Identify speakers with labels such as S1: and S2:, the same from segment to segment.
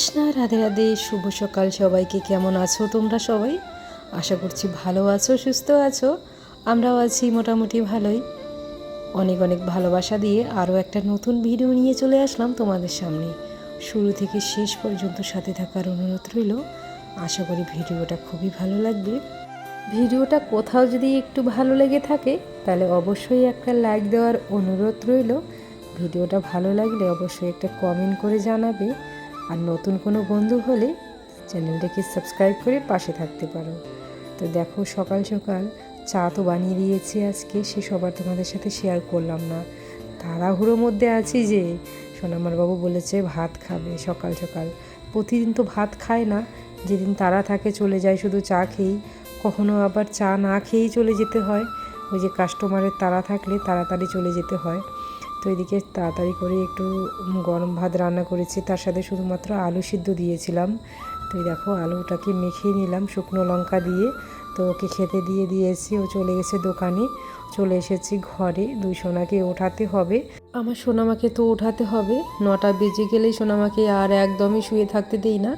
S1: শ্রীকৃষ্ণ রাধে রাধে, শুভ সকাল সবাইকে। কেমন আছো তোমরা সবাই? আশা করছি ভালো আছো, সুস্থ আছো। আমরাও আছি মোটামুটি ভালোই। অনেক অনেক ভালোবাসা দিয়ে আরও একটা নতুন ভিডিও নিয়ে চলে আসলাম তোমাদের সামনে। শুরু থেকে শেষ পর্যন্ত সাথে থাকার অনুরোধ রইল। আশা করি ভিডিওটা খুবই ভালো লাগবে। ভিডিওটা কোথাও যদি একটু ভালো লেগে থাকে, তাহলে অবশ্যই একটা লাইক দেওয়ার অনুরোধ রইল। ভিডিওটা ভালো লাগলে অবশ্যই একটা কমেন্ট করে জানাবে। আর নতুন কোনো বন্ধু হলে চ্যানেলটাকে সাবস্ক্রাইব করে পাশে থাকতে পারো। তো দেখো, সকাল সকাল চা তো বানিয়ে দিয়েছি আজকে, সে সবার তোমাদের সাথে শেয়ার করলাম না। তাড়াহুড়োর মধ্যে আছি যে, সোনামার বাবু বলেছে ভাত খাবে সকাল সকাল। প্রতিদিন তো ভাত খায় না, যেদিন তারা থাকে চলে যায় শুধু চা খেয়েই। কখনো আবার চা না খেয়েই চলে যেতে হয়। ওই যে কাস্টমারের তারা থাকলে তাড়াতাড়ি চলে যেতে হয়। তো এদিকে তাড়াতাড়ি করে একটু গরম ভাত রান্না করেছি। তার সাথে শুধুমাত্র আলু সিদ্ধ দিয়েছিলাম। তো দেখো, আলুটাকে মেখে নিলাম শুকনো লঙ্কা দিয়ে। তো ওকে খেতে দিয়ে দিয়েছি, ও চলে গেছে দোকানে। চলে এসেছি ঘরে, দুই সোনাকে ওঠাতে হবে। আমার সোনামাকে তো ওঠাতে হবে। নটা বেজে গেলেই সোনামাকে আর একদমই শুয়ে থাকতে দেই না,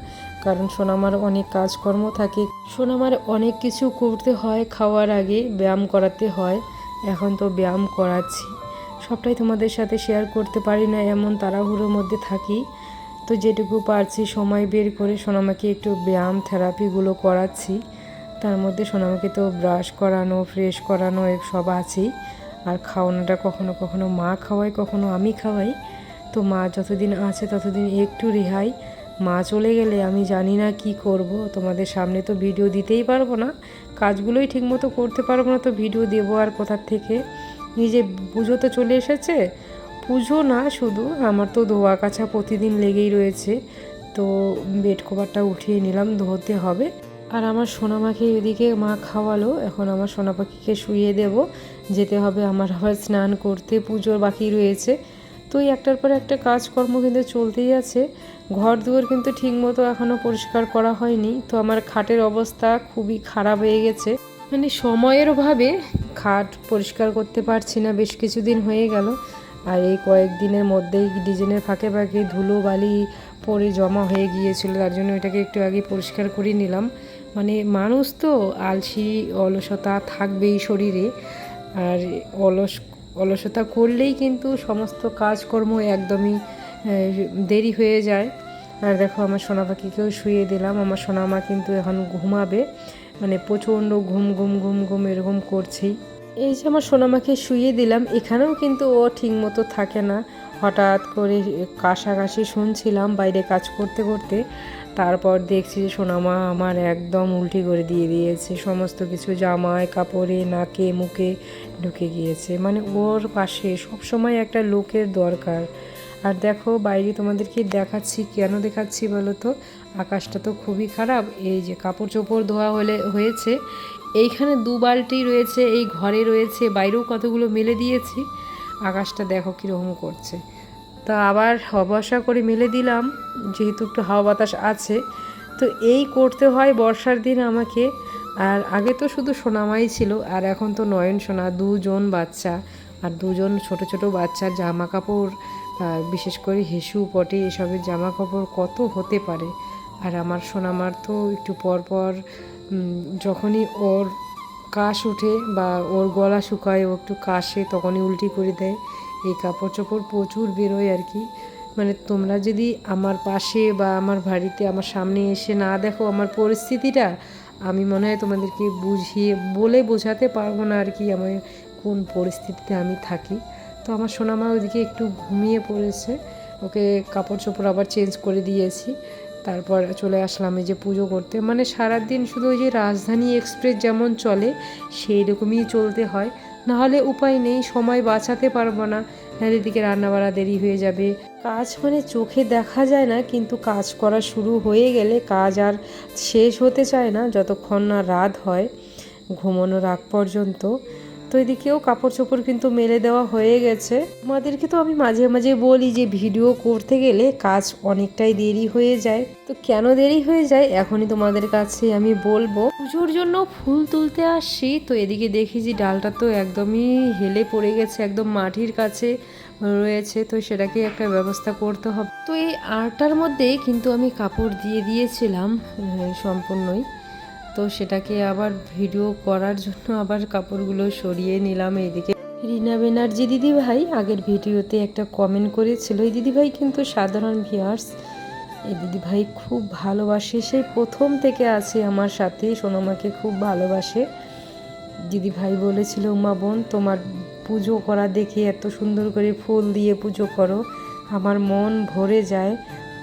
S1: কারণ সোনামার অনেক কাজকর্ম থাকে। সোনামার অনেক কিছু করতে হয়, খাওয়ার আগে ব্যায়াম করাতে হয়। এখন তো ব্যায়াম করাচ্ছি। সবটাই তোমাদের সাথে শেয়ার করতে পারি না, এমন তাড়াহুড়োর মধ্যে থাকি। তো যেটুকু পারছি সময় বের করে সোনামাকে একটু ব্যায়াম থেরাপিগুলো করাচ্ছি। তার মধ্যে সোনামাকে তো ব্রাশ করানো ফ্রেশ করানো সব আছেই। আর খাওয়ানোটা কখনো কখনো মা খাওয়াই কখনো আমি খাওয়াই। তো মা যতদিন আছে ততদিন একটু রেহাই। মা চলে গেলে আমি জানি না কি করব, তোমাদের সামনে তো ভিডিও দিতেই পারব না। কাজগুলোই ঠিকমতো করতে পারব না, তো ভিডিও দেবো আর কোথার থেকে? নিজে পুজো তো চলে এসেছে। পুজো না শুধু, আমার তো ধোয়া কাছা প্রতিদিন লেগেই রয়েছে। তো বেড কভারটা উঠিয়ে নিলাম, ধোতে হবে। আর আমার সোনামাকে এদিকে মা খাওয়ালো, এখন আমার সোনা পাখিকে শুইয়ে দেব। যেতে হবে আমার আবার স্নান করতে, পুজোর বাকি রয়েছে। তো এই একটার পর একটা কাজকর্ম কিন্তু চলতেই আছে। ঘর দুয়ার কিন্তু ঠিকমতো এখনও পরিষ্কার করা হয়নি। তো আমার খাটের অবস্থা খুবই খারাপ হয়ে গেছে। মানে সময়ের অভাবে খাট পরিষ্কার করতে পারছি না, বেশ কিছুদিন হয়ে গেল। আর এই কয়েকদিনের মধ্যেই ডিজাইনের ফাঁকে ফাঁকে ধুলো, বালি পরে জমা হয়ে গিয়েছিল, তার জন্য এটাকে একটু আগে পরিষ্কার করে নিলাম। মানে মানুষ তো আলসি, অলসতা থাকবেই শরীরে। আর অলস, অলসতা করলেই কিন্তু সমস্ত কাজকর্ম একদমই দেরি হয়ে যায়। আর দেখো, আমার সোনা পাখিকেও শুয়ে দিলাম, আমার সোনামা কিন্তু এখন ঘুমাবে। মানে প্রচণ্ড ঘুম ঘুম ঘুম ঘুম এরকম করছেই। এই যে আমার সোনামাকে শুয়ে দিলাম, এখানেও কিন্তু ও ঠিকমতো থাকে না। হঠাৎ করে কাশাকাশি শুনছিলাম বাইরে কাজ করতে করতে। তারপর দেখছি যে সোনামা আমার একদম উল্টি করে দিয়ে দিয়েছে। সমস্ত কিছু জামায়, কাপড়ে, নাকে, মুখে ঢুকে গিয়েছে। মানে ওর পাশে সবসময় একটা লোকের দরকার। আর দেখো বাইরে তোমাদেরকে দেখাচ্ছি, কেন দেখাচ্ছি বলো তো? আকাশটা তো খুবই খারাপ, এই যে কাপড় চোপড় ধোয়া হলে, হয়েছে। এইখানে দু বালতি রয়েছে, এই ঘরে রয়েছে, বাইরেও কতগুলো মেলে দিয়েছি। আকাশটা দেখো কীরকম করছে। তা আবার অবসা করে মেলে দিলাম, যেহেতু একটু হাওয়া বাতাস আছে। তো এই করতে হয় বর্ষার দিন আমাকে, আর আগে তো শুধু সোনামাই ছিল, আর এখন তো নয়ন সোনা, দুজন বাচ্চা। আর দুজন ছোট ছোট বাচ্চার জামা কাপড় বিশেষ করে হেসু, পটে, এসবের জামা কাপড় কত হতে পারে। আর আমার সোনামার তো একটু পর পর যখনই ওর কাশ উঠে বা ওর গলা শুকায়, ও একটু কাশে, তখনই উল্টি করে দেয়। এই কাপড় চোপড় প্রচুর বেরোয় আর কি। মানে তোমরা যদি আমার পাশে বা আমার বাড়িতে, আমার সামনে এসে না দেখো আমার পরিস্থিতিটা, আমি মনে হয় তোমাদেরকে বুঝিয়ে, বলে বোঝাতে পারব না আর কি আমার কোন পরিস্থিতিতে আমি থাকি। তো আমার সোনামা ওইদিকে একটু ঘুমিয়ে পড়েছে। ওকে কাপড় চোপড় আবার চেঞ্জ করে দিয়েছি। তারপর চলে আসলাম এই যে পুজো করতে। মানে সারাদিন শুধু ওই যে রাজধানী এক্সপ্রেস যেমন চলে, সেই রকমই চলতে হয়। নাহলে উপায় নেই, সময় বাঁচাতে পারব না। নাহলে এদিকে রান্নাবাড়া দেরি হয়ে যাবে। কাজ মানে চোখে দেখা যায় না, কিন্তু কাজ করা শুরু হয়ে গেলে কাজ আর শেষ হতে চায় না, যতক্ষণ না রাত হয় ঘুমানোর আগ পর্যন্ত। তো এদিকেও কাপড় চোপড় কিন্তু মেলে দেওয়া হয়ে গেছে। তোমাদেরকে তো আমি মাঝে মাঝে বলি যে, ভিডিও করতে গেলে কাজ অনেকটাই দেরি হয়ে যায়। তো কেন দেরি হয়ে যায়? এখনই তোমাদের কাছে আমি বলব। পুজোর জন্য ফুল তুলতে আসছি, তো এদিকে দেখি যে, ডালটা তো একদমই হেলে পড়ে গেছে, একদম মাটির কাছে রয়েছে, তো সেটাকে একটা ব্যবস্থা করতে হবে। তো এই আরটার মধ্যে কিন্তু আমি কাপড় দিয়ে দিয়েছিলাম সম্পূর্ণই। তো সেটাকে আবার ভিডিও করার জন্য আবার কাপড়গুলো সরিয়ে নিলাম এইদিকে রিনা ব্যানার্জি দিদি ভাই আগের ভিডিওতে একটা কমেন্ট করেছিল, এই দিদি ভাই কিন্তু সাধারণ ভিয়ার্স এই দিদি ভাই খুব ভালোবাসে সেই প্রথম থেকে আছে আমার সাথে, সোনামাকে খুব ভালোবাসে। দিদি ভাই বলেছিল মা বোন, তোমার পুজো করা দেখে এত সুন্দর করে ফুল দিয়ে পুজো করো। আমার মন ভরে যায়।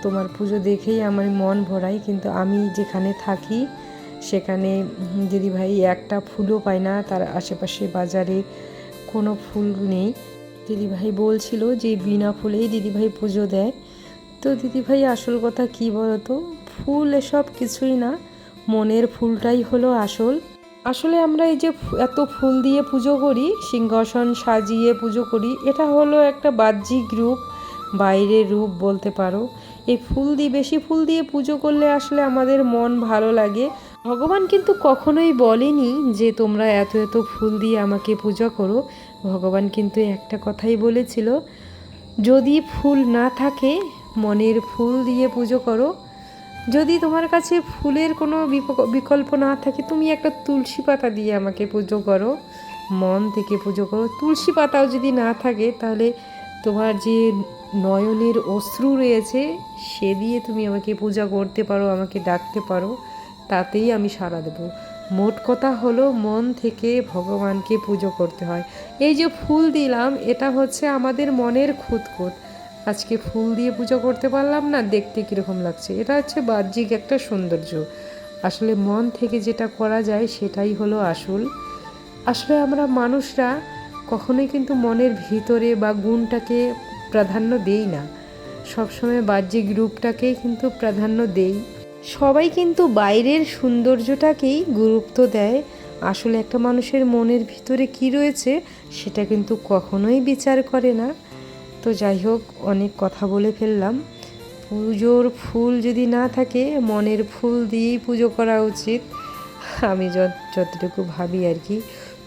S1: তোমার পুজো দেখেই আমার মন ভরায়, কিন্তু আমি যেখানে থাকি সেখানে দিদিভাই একটা ফুলও পায় না, তার আশেপাশে বাজারে কোনো ফুল নেই। দিদিভাই বলছিল যে বিনা ফুলেই দিদিভাই পুজো দেয়। তো দিদিভাই আসল কথা কি বলতো? ফুল এসব কিছুই না, মনের ফুলটাই হলো আসল। আসলে আমরা এই যে এত ফুল দিয়ে পুজো করি, সিংহাসন সাজিয়ে পুজো করি, এটা হলো একটা বাহ্যিক রূপ, বাইরের রূপ বলতে পারো। এই ফুল দিয়ে, বেশি ফুল দিয়ে পুজো করলে আসলে আমাদের মন ভালো লাগে। ভগবান কিন্তু কখনোই বলেনি যে তোমরা এত এত ফুল দিয়ে আমাকে পূজা করো। ভগবান কিন্তু একটা কথাই বলেছিল, যদি ফুল না থাকে, মনের ফুল দিয়ে পুজো করো। যদি তোমার কাছে ফুলের কোনো বিকল্প না থাকে, তুমি একটা তুলসী পাতা দিয়ে আমাকে পুজো করো, মন থেকে পুজো করো। তুলসী পাতাও যদি না থাকে, তাহলে তোমার যে নয়নের অশ্রু রয়েছে, সে দিয়ে তুমি আমাকে পূজা করতে পারো, আমাকে ডাকতে পারো। তাতেই আমি সাড়া দেবো। মোট কথা হলো, মন থেকে ভগবানকে পুজো করতে হয়। এই যে ফুল দিলাম, এটা হচ্ছে আমাদের মনের খুঁতখুত। আজকে ফুল দিয়ে পুজো করতে পারলাম না, দেখতে কীরকম লাগছে? এটা হচ্ছে বাহ্যিক একটা সৌন্দর্য। আসলে মন থেকে যেটা করা যায়, সেটাই হলো আসল। আসলে আমরা মানুষরা কখনোই কিন্তু মনের ভিতরে বা গুণটাকে প্রাধান্য দেই না। সবসময় বাহ্যিক রূপটাকেই কিন্তু প্রাধান্য দেই। সবাই কিন্তু বাইরের সৌন্দর্যটাকেই গুরুত্ব দেয়। আসলে একটা মানুষের মনের ভিতরে কি রয়েছে, সেটা কিন্তু কখনোই বিচার করে না। তো যাই হোক, অনেক কথা বলে ফেললাম। পুজোর ফুল যদি না থাকে, মনের ফুল দিয়েই পুজো করা উচিত। আমি যত, যতটুকু ভাবি আর কি।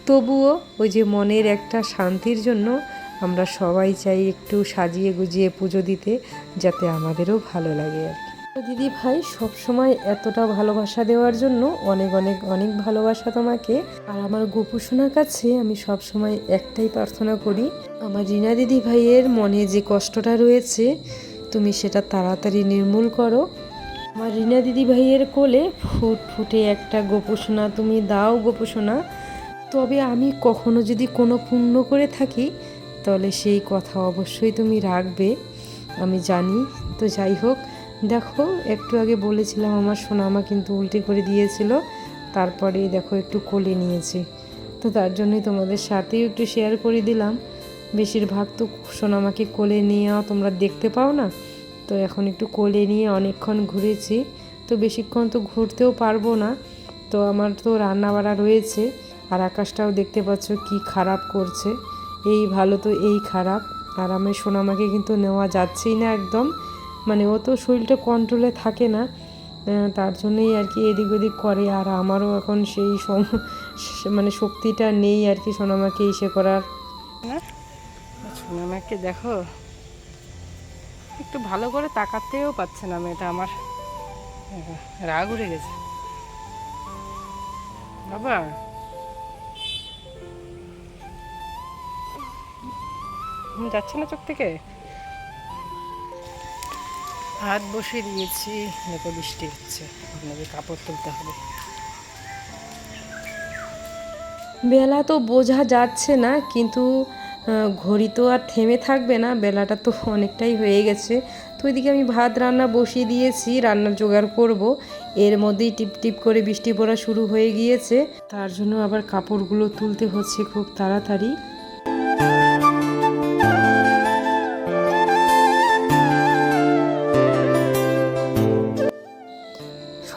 S1: তবুও ওই যে মনের একটা শান্তির জন্য আমরা সবাই চাই একটু সাজিয়ে গুজিয়ে পুজো দিতে, যাতে আমাদেরও ভালো লাগে আর কি। দিদি ভাই, সবসময় এতটা ভালোবাসা দেওয়ার জন্য অনেক অনেক অনেক ভালোবাসা তোমাকে। আর আমার গোপুসোনার কাছে আমি সবসময় একটাই প্রার্থনা করি, আমার রিনা দিদি ভাইয়ের মনে যে কষ্টটা রয়েছে, তুমি সেটা তাড়াতাড়ি নির্মূল করো। আমার রিনা দিদি ভাইয়ের কোলে ফুট ফুটে একটা গোপুসোনা তুমি দাও গোপুসোনা তবে আমি কখনো যদি কোনো পুণ্য করে থাকি, তাহলে সেই কথা অবশ্যই তুমি রাখবে, আমি জানি। তো যাই হোক দেখো, একটু আগে বলেছিলাম আমার সোনামা কিন্তু উল্টে করে দিয়েছিল তারপরে দেখো একটু কোলে নিয়েছে। তো তার জন্যই তোমাদের সাথেও একটু শেয়ার করে দিলাম। বেশিরভাগ তো সোনামাকে কোলে নিয়েও তোমরা দেখতে পাও না। তো এখন একটু কোলে নিয়ে অনেকক্ষণ ঘুরেছি। তো বেশিক্ষণ তো ঘুরতেও পারব না। তো আমার তো রান্না বাড়া রয়েছে, আর আকাশটাও দেখতে পাচ্ছ কি খারাপ করছে। এই ভালো তো এই খারাপ। আর আমি সোনামাকে কিন্তু নেওয়া যাচ্ছেই না একদম। মানে ও তো শরীরটা কন্ট্রোলে থাকে না তার জন্যই আর কি এদিক ওদিক করে। আর আমারও এখন সেই সম মানে শক্তিটা নেই আর কি সোনামাকে ইসে করার।
S2: সোনামাকে দেখো, একটু ভালো করে তাকাতেও পাচ্ছে না মেয়েটা আমার। রাগ উড়ে গেছে। বাবা। যাচ্ছে না চোখ থেকে? হাত বসিয়ে দিয়েছি দেখো বৃষ্টি হচ্ছে। আপনাদের কাপড় তুলতে হবে।
S1: বেলা তো বোঝা যাচ্ছে না, কিন্তু ঘড়ি তো আর থেমে থাকবে না, বেলাটা তো অনেকটাই হয়ে গেছে। তো ওইদিকে আমি ভাত রান্না বসিয়ে দিয়েছি রান্নার জোগাড় করব। এর মধ্যেই টিপ টিপ করে বৃষ্টি পড়া শুরু হয়ে গিয়েছে। তার জন্য আবার কাপড়গুলো তুলতে হচ্ছে খুব তাড়াতাড়ি।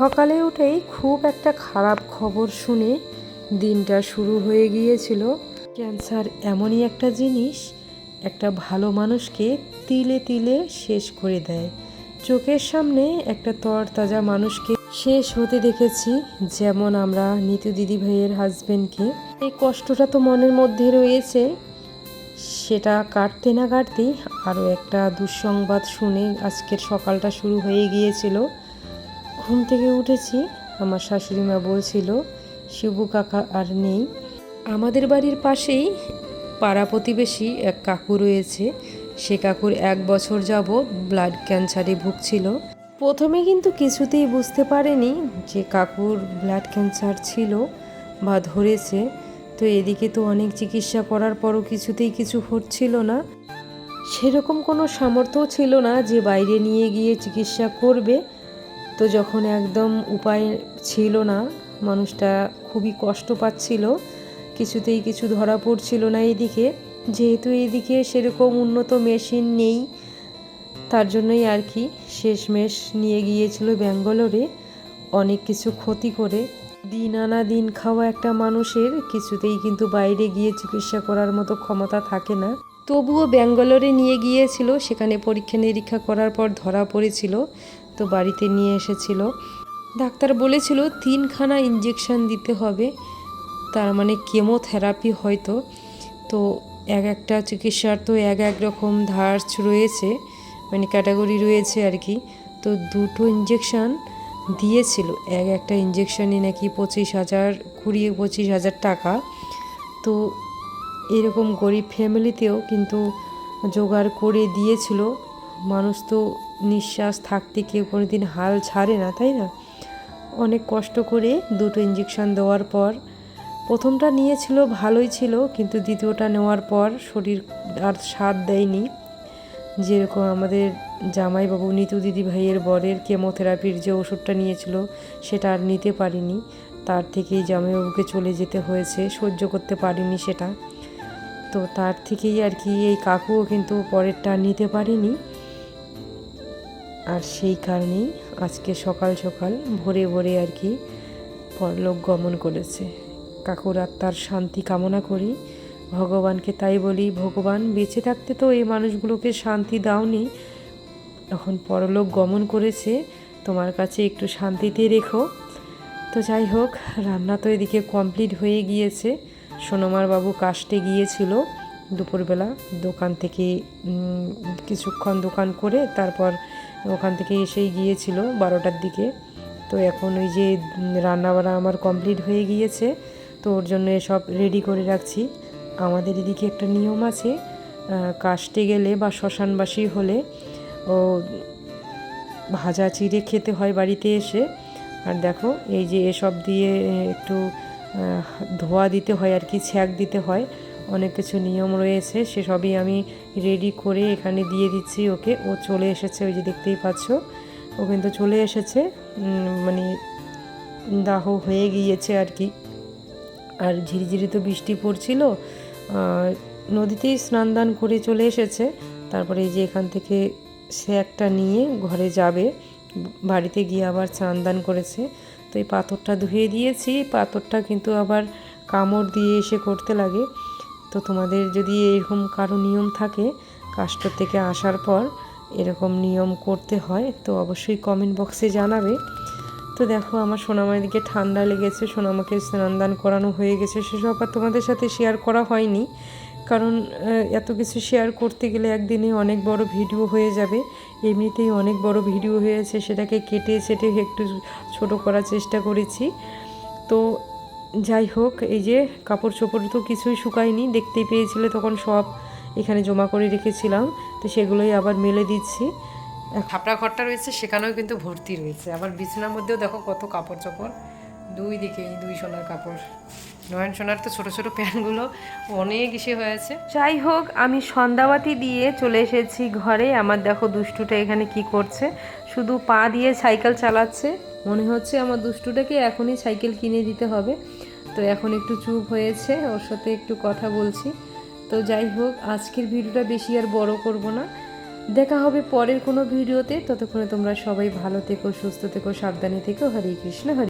S1: সকালে উঠেই খুব একটা খারাপ খবর শুনে দিনটা শুরু হয়ে গিয়েছিল। ক্যান্সার এমনই একটা জিনিস, একটা ভালো মানুষকে তিলে তিলে শেষ করে দেয়। চোখের সামনে একটা তরতাজা মানুষকে শেষ হতে দেখেছি, যেমন আমরা নিতু দিদি ভাইয়ের হাজবেন্ডকে এই কষ্টটা তো মনের মধ্যে রয়েছে, সেটা কাটতে না কাটতেই আরও একটা দুঃসংবাদ শুনে আজকের সকালটা শুরু হয়ে গিয়েছিল। ঘুম থেকে উঠেছি। আমার শাশুড়ি মা বলছিল, শিবু কাকা আর নেই। আমাদের বাড়ির পাশেই পাড়া প্রতিবেশী এক কাকু রয়েছে। সে কাকুর এক বছর যাবৎ ব্লাড ক্যান্সারে ভুগছিল। প্রথমে কিন্তু কিছুতেই বুঝতে পারেনি যে কাকুর ব্লাড ক্যান্সার ছিল বা ধরেছে। তো এদিকে তো অনেক চিকিৎসা করার পরও কিছুতেই কিছু হচ্ছিল না। সেরকম কোনো সামর্থ্য ছিল না যে বাইরে নিয়ে গিয়ে চিকিৎসা করবে। তো যখন একদম উপায় ছিল না, মানুষটা খুবই কষ্ট পাচ্ছিল, কিছুতেই কিছু ধরা পড়ছিল না এদিকে। যেহেতু এদিকে সেরকম উন্নত মেশিন নেই, তার জন্যই আর কি শেষমেশ নিয়ে গিয়েছিল ব্যাঙ্গালোরে অনেক কিছু ক্ষতি করে। দিন আনা দিন খাওয়া একটা মানুষের, কিছুতেই কিন্তু বাইরে গিয়ে চিকিৎসা করার মতো ক্ষমতা থাকে না। তবুও ব্যাঙ্গালোরে নিয়ে গিয়েছিল, সেখানে পরীক্ষা নিরীক্ষা করার পর ধরা পড়েছিল। তো বাড়িতে নিয়ে এসেছিল। ডাক্তার বলেছিল তিনখানা ইঞ্জেকশন দিতে হবে, তার মানে কেমোথেরাপি হয়তো। তো এক একটা চিকিৎসার তো এক এক রকম ধার রয়েছে মানে ক্যাটাগরি রয়েছে আর কি। তো দুটো ইঞ্জেকশন দিয়েছিল, এক একটা ইঞ্জেকশনই নাকি পঁচিশ হাজার, কুড়ি, পঁচিশ হাজার টাকা। তো এরকম গরিব ফ্যামিলিতেও কিন্তু জোগাড় করে দিয়েছিল। মানুষ তো নিঃশ্বাস থাকতে কেউ কোনো দিন হাল ছাড়ে না, তাই না? অনেক কষ্ট করে দুটো ইঞ্জেকশন দেওয়ার পর, প্রথমটা নিয়েছিল, ভালোই ছিল, কিন্তু দ্বিতীয়টা নেওয়ার পর শরীর আর স্বাদ দেয়নি। যেরকম আমাদের জামাইবাবু, নিতু দিদি ভাইয়ের বরের কেমোথেরাপির যে ওষুধটা নিয়েছিল, সেটা আর নিতে পারিনি। তার থেকেই জামাইবাবুকে চলে যেতে হয়েছে, সহ্য করতে পারিনি সেটা। তো তার থেকেই আর কি, এই কাকুও কিন্তু পরেরটা নিতে পারেনি। আর সেই কারণেই আজকে সকাল সকাল ভোরে ভোরে আর কি পরলোক গমন করেছে। কাকুর আত্মার শান্তি কামনা করি। ভগবানকে তাই বলি, ভগবান, বেঁচে থাকতে তো এই মানুষগুলোকে শান্তি দাওনি। এখন পরলোক গমন করেছে, তোমার কাছে একটু শান্তিতে রেখো। তো যাই হোক, রান্না তো এদিকে কমপ্লিট হয়ে গিয়েছে। সোনমার বাবু কাস্টে গিয়েছিল দুপুরবেলা, দোকান থেকে কিছুক্ষণ দোকান করে তারপর ওখান থেকে এসেই গিয়েছিল বারোটার দিকে। তো এখন ওই যে রান্নাবাড়া আমার কমপ্লিট হয়ে গিয়েছে। তো ওর জন্য সব রেডি করে রাখছি। আমাদের এদিকে একটা নিয়ম আছে কাস্টে গেলে বা শ্মশানবাসী হলে ও ভাজা চিড়ে খেতে হয় বাড়িতে এসে। আর দেখো, এই যে এসব দিয়ে একটু ধোয়া দিতে হয় আর কি, ছ্যাঁক দিতে হয়। অনেক কিছু নিয়ম রয়েছে, সেসবই আমি রেডি করে এখানে দিয়ে দিচ্ছি। ওকে, ও চলে এসেছে, ওই যে দেখতেই পাচ্ছ। ও কিন্তু চলে এসেছে। মানে দাহ হয়ে গিয়েছে আর কি। আর ঝিরিঝিরি তো বৃষ্টি পড়ছিল। নদীতেই স্নান দান করে চলে এসেছে। তারপরে এই যে এখান থেকে সে একটা নিয়ে ঘরে যাবে। বাড়িতে গিয়ে আবার স্নান দান করেছে। তো এই পাথরটা ধুয়ে দিয়েছি। পাথরটা কিন্তু আবার কামড় দিয়ে এসে করতে লাগে। তো তোমাদের যদি এরকম কারও নিয়ম থাকে কাষ্ট থেকে আসার পর এরকম নিয়ম করতে হয়, তো অবশ্যই কমেন্ট বক্সে জানাবে। তো দেখো আমার সোনামার দিকে ঠান্ডা লেগেছে, সোনামাকে স্নান দান করানো হয়ে গেছে। সেসব আর তোমাদের সাথে শেয়ার করা হয়নি, কারণ এত কিছু শেয়ার করতে গেলে একদিনে অনেক বড় ভিডিও হয়ে যাবে। এমনিতেই অনেক বড় ভিডিও হয়েছে, সেটাকে কেটে সেটে একটু ছোট করার চেষ্টা করেছি। তো যাই হোক এই যে কাপড় চোপড় তো কিছুই শুকায়নি দেখতেই পেয়েছিলে তখন সব এখানে জমা করে রেখেছিলাম তো সেগুলোই আবার মেলে দিচ্ছি। খাপড়া ঘরটা রয়েছে সেখানেও কিন্তু ভর্তি রয়েছে। আবার বিছানার মধ্যেও দেখো কত কাপড় চোপড় দুই দিকেই দুই সোনার কাপড়। নয়ন সোনার তো ছোটো ছোটো প্যান্টগুলো অনেক ইসে হয়েছে যাই হোক আমি সন্ধ্যাবাতি দিয়ে চলে এসেছি ঘরে। আমার দেখো দুষ্টুটা এখানে কি করছে। শুধু পা দিয়ে সাইকেল চালাচ্ছে। মনে হচ্ছে আমার দুষ্টুটাকে এখনই সাইকেল কিনে দিতে হবে। তো এখন একটু চুপ হয়েছে, ওর সাথে একটু কথা বলছি। তো যাই হোক, আজকের ভিডিওটা বেশি আর বড় করব না। দেখা হবে পরের কোনো ভিডিওতে। ততক্ষণে তোমরা সবাই ভালো থেকো, সুস্থ থেকো, সাবধানে থেকো। হরে কৃষ্ণ, হরে